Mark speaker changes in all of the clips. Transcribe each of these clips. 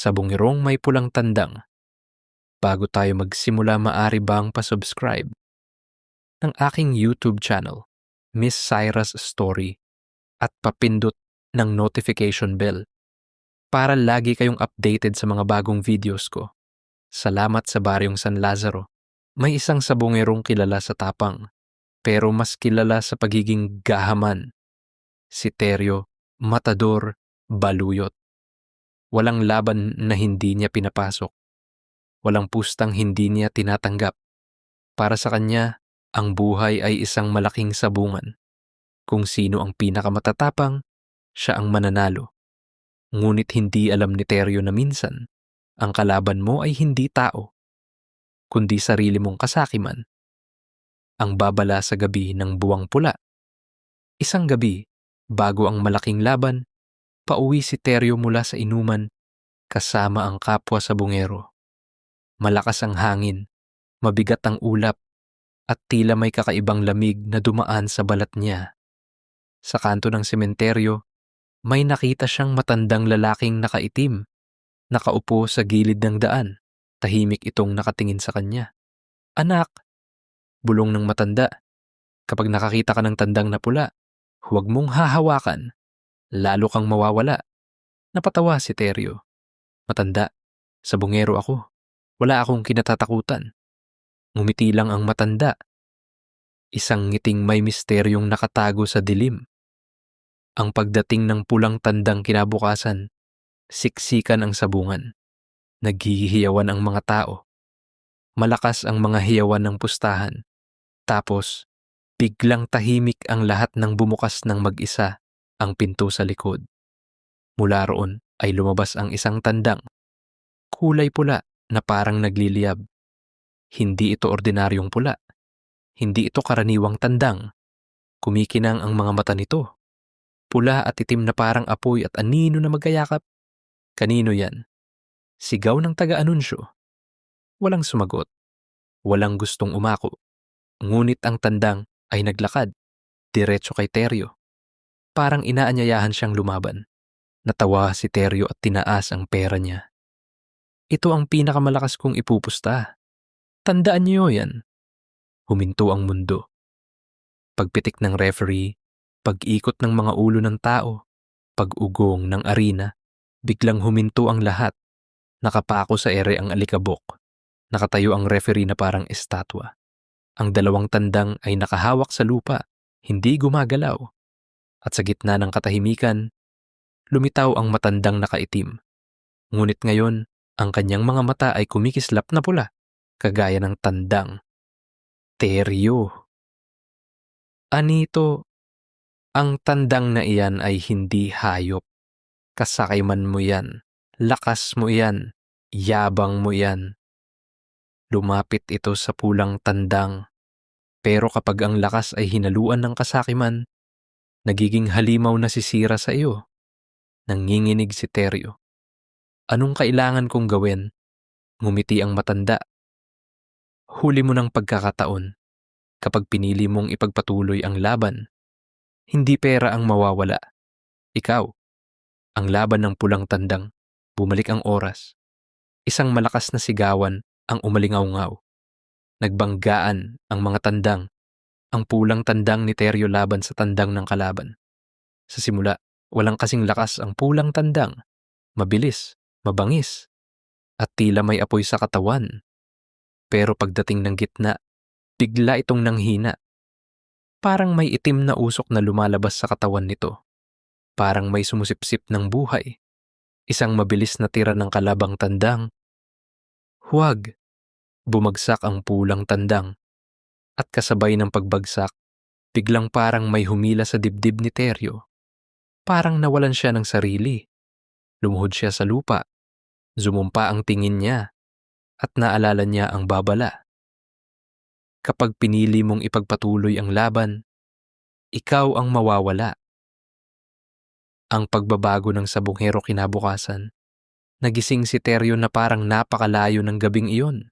Speaker 1: sa bungirong may pulang tandang. Bago tayo magsimula maari bang pa-subscribe ng aking YouTube channel, Miss Cyrus Story, at papindot ng notification bell para lagi kayong updated sa mga bagong videos ko. Salamat sa Baryong San Lazaro. May isang sabungerong kilala sa tapang, pero mas kilala sa pagiging gahaman. Si Teryo, matador, baluyot. Walang laban na hindi niya pinapasok. Walang pustang hindi niya tinatanggap. Para sa kanya, ang buhay ay isang malaking sabungan. Kung sino ang pinakamatatapang, siya ang mananalo. Ngunit hindi alam ni Teryo na minsan, ang kalaban mo ay hindi tao, kundi sarili mong kasakiman. Ang babala sa gabi ng buwang pula. Isang gabi, bago ang malaking laban, pauwi si Teryo mula sa inuman kasama ang kapwa sa bungero. Malakas ang hangin, mabigat ang ulap, at tila may kakaibang lamig na dumaan sa balat niya. Sa kanto ng sementeryo, may nakita siyang matandang lalaking nakaitim, nakaupo sa gilid ng daan. Tahimik itong nakatingin sa kanya. Anak, bulong ng matanda. Kapag nakakita ka ng tandang na pula, huwag mong hahawakan lalo kang mawawala. Napatawa si Teryo. Matanda, sa bungero ako. Wala akong kinatatakutan. Ngumiti lang ang matanda. Isang ngiting may misteryong nakatago sa dilim. Ang pagdating ng pulang tandang kinabukasan, siksikan ang sabungan. Naghihiyawan ang mga tao. Malakas ang mga hiyawan ng pustahan. Tapos, biglang tahimik ang lahat ng bumukas ng mag-isa ang pinto sa likod. Mula roon ay lumabas ang isang tandang. Kulay pula na parang nagliliyab. Hindi ito ordinaryong pula. Hindi ito karaniwang tandang. Kumikinang ang mga mata nito. Pula at itim na parang apoy at anino na magkayakap. Kanino yan? Sigaw ng taga-anunsyo. Walang sumagot. Walang gustong umako. Ngunit ang tandang ay naglakad, diretso kay Teryo. Parang inaanyayahan siyang lumaban. Natawa si Teryo at tinaas ang pera niya. Ito ang pinakamalakas kong ipupusta. Tandaan niyo yan. Huminto ang mundo. Pagpitik ng referee, pag-ikot ng mga ulo ng tao, pag-ugong ng arena, biglang huminto ang lahat. Nakapako sa ere ang alikabok. Nakatayo ang referee na parang estatwa. Ang dalawang tandang ay nakahawak sa lupa, hindi gumagalaw. At sa gitna ng katahimikan, lumitaw ang matandang nakaitim. Ngunit ngayon, ang kanyang mga mata ay kumikislap na pula, kagaya ng tandang. Teryo. Anito, ang tandang na iyan ay hindi hayop. Kasakay man mo yan, lakas mo yan, yabang mo yan. Lumapit ito sa pulang tandang. Pero kapag ang lakas ay hinaluan ng kasakiman, Nagiging halimaw na sisira sa iyo. Nanginginig si Teryo. Anong kailangan kong gawin? Ngumiti ang matanda. Huli mo ng pagkakataon. Kapag pinili mong ipagpatuloy ang laban, hindi pera ang mawawala. Ikaw, ang laban ng pulang tandang, bumalik ang oras. Isang malakas na sigawan ang umalingaw-ngaw. Nagbanggaan ang mga tandang ang pulang tandang ni Teryo laban sa tandang ng kalaban. Sa simula, walang kasing lakas ang pulang tandang. Mabilis, mabangis, at tila may apoy sa katawan. Pero pagdating ng gitna, bigla itong nanghina. Parang may itim na usok na lumalabas sa katawan nito. Parang may sumusipsip ng buhay. Isang mabilis na tira ng kalabang tandang. Huwag! Bumagsak ang pulang tandang at kasabay ng pagbagsak, biglang parang may humila sa dibdib ni Teryo. Parang nawalan siya ng sarili. Lumuhod siya sa lupa. Zumumpa ang tingin niya at naalala niya ang babala. Kapag pinili mong ipagpatuloy ang laban, ikaw ang mawawala. Ang pagbabago ng sabunghero kinabukasan, nagising si Teryo na parang napakalayo ng gabing iyon.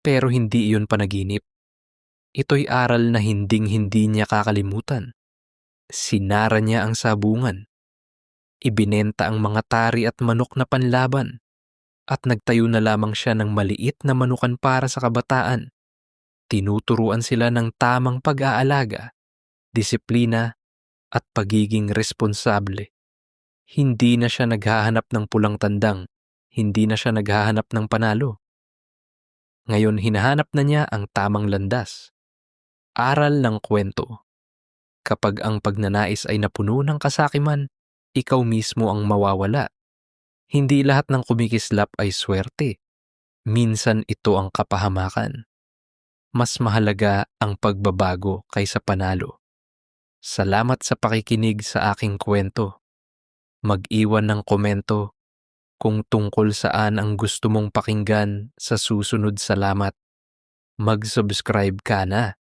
Speaker 1: Pero hindi iyon panaginip. Ito'y aral na hinding-hindi niya kakalimutan. Sinara niya ang sabungan. Ibinenta ang mga tari at manok na panlaban. at nagtayo na lamang siya ng maliit na manukan para sa kabataan. Tinuturuan sila ng tamang pag-aalaga, disiplina at pagiging responsable. Hindi na siya naghahanap ng pulang tandang, hindi na siya naghahanap ng panalo. Ngayon hinahanap na niya ang tamang landas. Aral ng kwento. Kapag ang pagnanais ay napuno ng kasakiman, ikaw mismo ang mawawala. Hindi lahat ng kumikislap ay swerte. Minsan ito ang kapahamakan. Mas mahalaga ang pagbabago kaysa panalo. Salamat sa pakikinig sa aking kwento. Mag-iwan ng komento kung tungkol saan ang gusto mong pakinggan sa susunod salamat. Mag-subscribe ka na